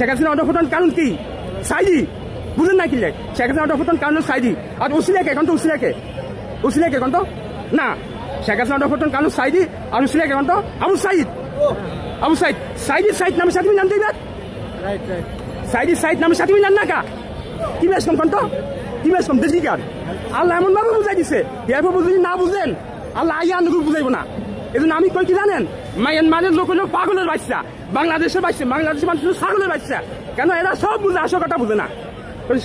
শেখ হাসিনা অটপতন কারণ কি? সাইদি বুঝেন না কি লে? শেখ হাসিনা অটপতন কারণ সাইদি আর উসিলাকে এখন তো উসিলাকে উসিলাকে এখন তো? না। শেখ হাসিনা অটপতন কারণ সাইদি আর উসিলাকে এখন তো? আবু সাইদ। আবু সাইদ। সাইদি সাইদ নামে সাথে জানতে এবার সাইদি সাইদ নামে সাথে জান না কা? কি বেশ কম তো কি বেশ কম? দেশি কার? আল্লাহ এমন ভাবে বুঝাই দিছে। এরপর যদি না বুঝেন আল্লাহ আইয়া আন্দোলন বুঝাইব না। এই জন্য আমি কই কি জানেন? মায়ানমারের লোক হলো পাগলের বাচ্চা। বাংলাদেশের বাচ্চা, বাংলাদেশের মানুষ ছাগলের বাচ্চা। কেন এরা সব বুঝে, আসল কথা বুঝে না।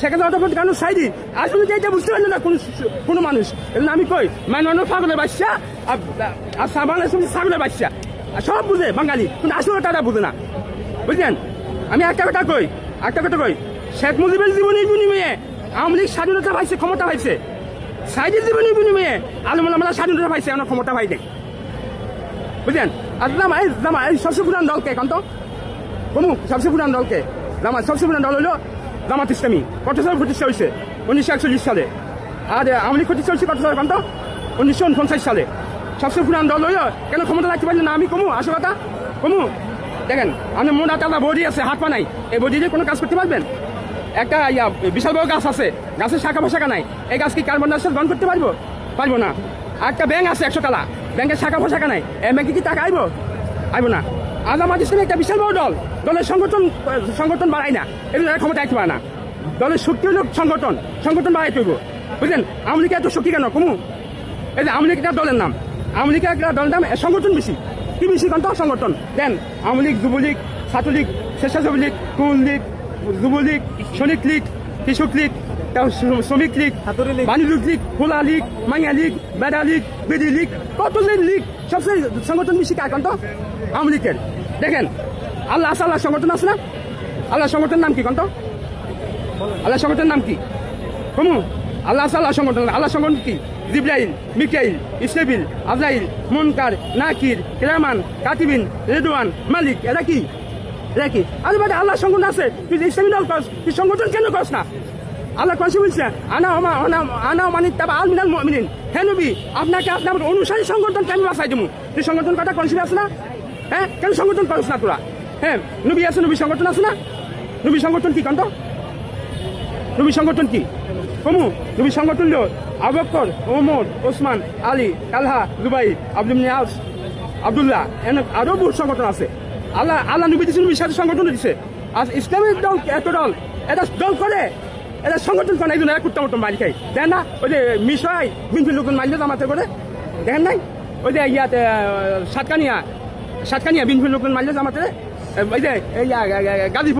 সেখানে কেন আসলে এটা বুঝতে না কোনো কোনো মানুষ। এই জন্য আমি কই? পাগলের বাচ্চা আর সব বুঝে বাঙালি, কিন্তু তারা বুঝে না। আমি একটা কথা কই, একটা কথা কই। শেখ মুজিবের স্বাধীনতা পাইছে, ক্ষমতা পাইছে। আলমালা স্বাধীনতা পাইছে আমরা ক্ষমতা বুঝলেন? আর জামা এই সবচেয়ে পুরান দলকে এখন তো কমু সবচেয়ে পুরান দলকে। জামা সবচেয়ে পুরান দল হলো জামাত ইসলামী কত সালে প্রতিষ্ঠা হয়েছে উনিশশো একচল্লিশ সালে। আর আওয়ামী লীগ প্রতিষ্ঠা হয়েছে কত সালে এখন তো উনিশশো উনপঞ্চাশ সালে। সবচেয়ে পুরান দল হইল, কেন ক্ষমতা রাখতে পারলেন না আমি কমু? আসল কথা, কমু? দেখেন, আমি মোটা টালা বডি আছে, হাত পা নাই। এই বডি দিয়ে কোনো কাজ করতে পারবেন? একটা, ইয়া বিশাল বড় গাছ আছে, গাছের শাখা পোশাখা নাই। এই গাছ কি কার্বন ডাইঅক্সাইড বন্ধ করতে পারব? পারব না। আর একটা ব্যাংক আছে, একশো টালা ব্যাংকের শাখা পোশাখা নাই। এই ব্যাংকে কি টাকা আইব? আইবো না। আজ আমার ইসলামী একটা বিশাল বড় দল। দলের সংগঠন সংগঠন বাড়াই না। এগুলো ক্ষমতা রাখতে পারে না। দলের শক্তি হলো সংগঠন। সংগঠন বাড়াই তৈব বুঝলেন? আওয়ামী লীগের এত শক্তি কেন? কমু? এই যে আওয়ামী লীগ একটা দলের নাম। আওয়ামী লীগের একটা দলের নাম, এ সংগঠন বেশি। কি বেশি কত সংগঠন। দেন, আওয়ামী লীগ যুবলীগ ছাত্রলীগ স্বেচ্ছাসেবী লীগ কোন লীগ যুবলীগ শ্রমিক লীগ, কৃষক লীগ শ্রমিক লীগ বাণিজ্য লীগ। খোলা লীগ মাইয়া লীগ বেড়া লীগ বেদি লীগ কত লীগ? সবচেয়ে সংগঠন বেশি কার কত আওয়ামী লীগের। দেখেন আল্লাহ আছে আল্লাহ সংগঠন আছে না? আল্লাহ সংগঠনের নাম কি কত আল্লাহ সংগঠনের নাম কি? কমু আল্লাহ আছে আল্লাহ সংগঠন আল্লাহ সংগঠন কি? জিব্রাইল মিকাইল ইসরাফিল আজরাইল মুনকার নাকির কেরামান কাতিবিন রেদওয়ান মালিক। এরা কি? এরা কি? আরে বাদে আল্লাহ সংগঠন আছে। তুই ইসলামী দল করস তুই সংগঠন কেন করস না? আল্লাহ কনসি বলছে, আনা ওমা আনা আনা মানে তাবা আল মিনাল মুমিনিন। হে নবী, আপনাকে আপনার অনুসারী সংগঠন কেন বাসাই দেবো তুই সংগঠন কথা কনসি আছে না? হ্যাঁ কেন সংগঠন করস না তোরা? হ্যাঁ নবী আছে নবী সংগঠন আছে না? নবী সংগঠন কি, কন্ত? নবী সংগঠন কি? কমু নবী সংগঠন হলো Abu Bakr Omar, Osman, Ali কালহা Dubai Abdul Niaz Abdullah, এনে আরও বহু সংগঠন আছে। আল্লাহ আল্লাহ নবী দিচ্ছে নবীর সাথে সংগঠন দিচ্ছে আর ইসলামের দল এত দল এটা দল করে এটা সংগঠন করে একজন এক কুত্তা মতন মারি খাই দেখেন না, ওই যে মিশাই বিনফিল লোকজন মারলে আমাদের করে দেখেন নাই? ওই যে ইয়াতে সাতকানিয়া সাতকানিয়া বিনফিল লোকজন মারলে আমাদের। ওই যে গাজীপুর